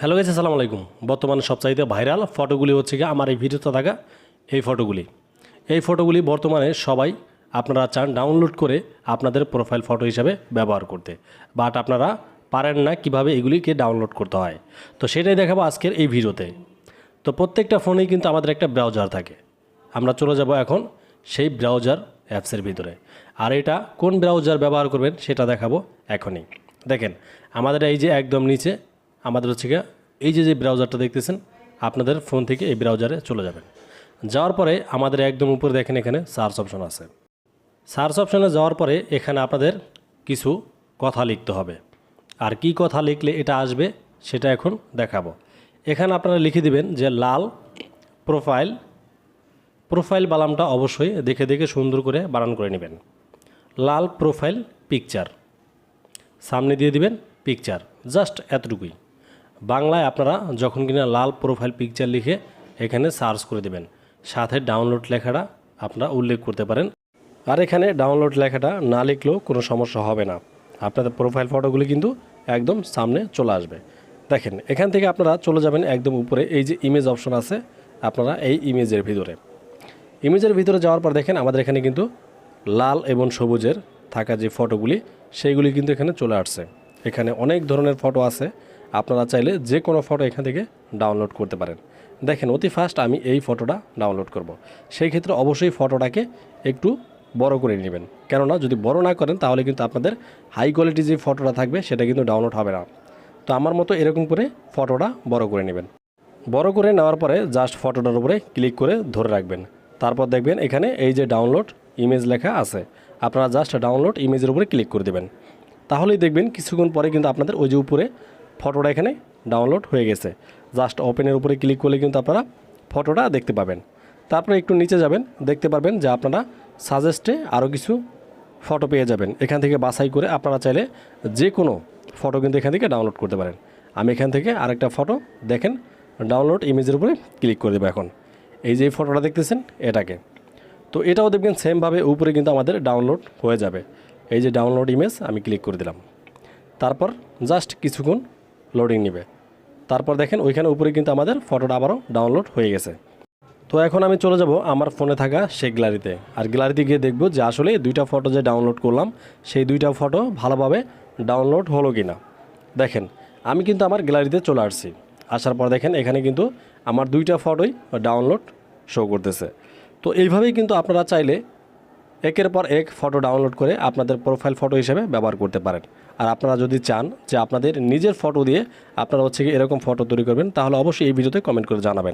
Hello গেছে আসসালামু আলাইকুম। বর্তমানে সবচাইতে ভাইরাল ফটোগুলি হচ্ছে কি আমার এই ভিডিওতে থাকা এই ফটোগুলি এই ফটোগুলি বর্তমানে সবাই আপনারা চান ডাউনলোড করে আপনাদের প্রোফাইল ফটো হিসাবে ব্যবহার করতে। বাট আপনারা পারেন না কীভাবে এগুলিকে ডাউনলোড করতে হয়। তো সেটাই দেখাবো আজকের এই ভিডিওতে। তো প্রত্যেকটা ফোনেই কিন্তু আমাদের একটা ব্রাউজার থাকে। আমরা চলে যাব এখন সেই ব্রাউজার অ্যাপসের ভিতরে। আর এটা কোন ব্রাউজার ব্যবহার করবেন সেটা দেখাবো এখনই। দেখেন, আমাদের এই যে একদম নিচে আমাদের হচ্ছে গিয়ে এই যে যে ব্রাউজারটা দেখতেছেন, আপনাদের ফোন থেকে এই ব্রাউজারে চলে যাবেন। যাওয়ার পরে আমাদের একদম উপরে দেখেন এখানে সার্চ অপশন আছে। সার্চ অপশনে যাওয়ার পরে এখানে আপনাদের কিছু কথা লিখতে হবে। আর কি কথা লিখলে এটা আসবে, সেটা এখন দেখাবো। এখানে আপনারা লিখে দিবেন যে, লাল প্রোফাইল প্রোফাইল বালামটা অবশ্যই দেখে দেখে সুন্দর করে বানান করে নেবেন। লাল প্রোফাইল পিকচার সামনে দিয়ে দিবেন পিকচার জাস্ট এতটুকুই। বাংলায় আপনারা যখন কিনা লাল প্রোফাইল পিকচার লিখে এখানে সার্চ করে দেবেন, সাথে ডাউনলোড লেখাটা আপনারা উল্লেখ করতে পারেন। আর এখানে ডাউনলোড লেখাটা না লিখলেও কোনো সমস্যা হবে না। আপনাদের প্রোফাইল ফটোগুলি কিন্তু একদম সামনে চলে আসবে। দেখেন, এখান থেকে আপনারা চলে যাবেন একদম উপরে, এই যে ইমেজ অপশন আছে, আপনারা এই ইমেজের ভিতরে। ইমেজের ভিতরে যাওয়ার পর দেখেন আমাদের এখানে কিন্তু লাল এবং সবুজের থাকা যে ফটোগুলি সেইগুলি কিন্তু এখানে চলে আসছে। এখানে অনেক ধরনের ফটো আছে। আপনারা চাইলে যে কোনো ফটো এখান থেকে ডাউনলোড করতে পারেন। দেখেন, অতি ফাস্ট আমি এই ফটোটা ডাউনলোড করব। সেই ক্ষেত্রে অবশ্যই ফটোটাকে একটু বড় করে নেবেন। কেননা, যদি বড় না করেন, তাহলে কিন্তু আপনাদের হাই কোয়ালিটি যে ফটোটা থাকবে, সেটা কিন্তু ডাউনলোড হবে না। তো আমার মতো এরকম করে ফটোটা বড় করে নেবেন। বড় করে নেওয়ার পরে জাস্ট ফটোটার উপরে ক্লিক করে ধরে রাখবেন। তারপর দেখবেন এখানে এই যে ডাউনলোড ইমেজ লেখা আছে, আপনারা জাস্ট ডাউনলোড ইমেজের উপরে ক্লিক করে দেবেন। তাহলেই দেখবেন কিছুক্ষণ পরে কিন্তু আপনাদের ওই যে উপরে ফটোটা এখানে ডাউনলোড হয়ে গেছে। জাস্ট ওপেনের উপরে ক্লিক করলে কিন্তু আপনারা ফটোটা দেখতে পাবেন। তারপরে একটু নিচে যাবেন, দেখতে পারবেন যে আপনারা সাজেস্টে আরও কিছু ফটো পেয়ে যাবেন। এখান থেকে বাছাই করে আপনারা চাইলে যে কোনো ফটো কিন্তু এখান থেকে ডাউনলোড করতে পারেন। আমি এখান থেকে আরেকটা ফটো দেখেন ডাউনলোড ইমেজের উপরে ক্লিক করে দেবো এখন। এই যে ফটোটা দেখতেছেন, এটাকে। তো এটাও দেখবেন সেমভাবে উপরে কিন্তু আমাদের ডাউনলোড হয়ে যাবে। এই যে ডাউনলোড ইমেজ আমি ক্লিক করে দিলাম। তারপর জাস্ট কিছুক্ষণ লোডিং নেবে। তারপর দেখেন ওইখানে উপরে কিন্তু আমাদের ফটোটা আবারও ডাউনলোড হয়ে গেছে। তো এখন আমি চলে যাব আমার ফোনে থাকা সেই গ্যালারিতে। আর গ্যালারিতে গিয়ে দেখব যে আসলে দুইটা ফটো যে ডাউনলোড করলাম, সেই দুইটা ফটো ভালোভাবে ডাউনলোড হলো কি না দেখেন, আমি কিন্তু আমার গ্যালারিতে চলে আসছি। আসার পর দেখেন এখানে কিন্তু আমার দুইটা ফটোই ডাউনলোড শো করতেছে। তো এইভাবেই কিন্তু আপনারা চাইলে একের পর এক ফটো ডাউনলোড করে আপনাদের প্রোফাইল ফটো হিসেবে ব্যবহার করতে পারেন। আর আপনারা যদি চান যে আপনাদের নিজের ফটো দিয়ে আপনারা হচ্ছে এরকম ফটো তৈরি করবেন, তাহলে অবশ্যই এই ভিডিওতে কমেন্ট করে জানাবেন।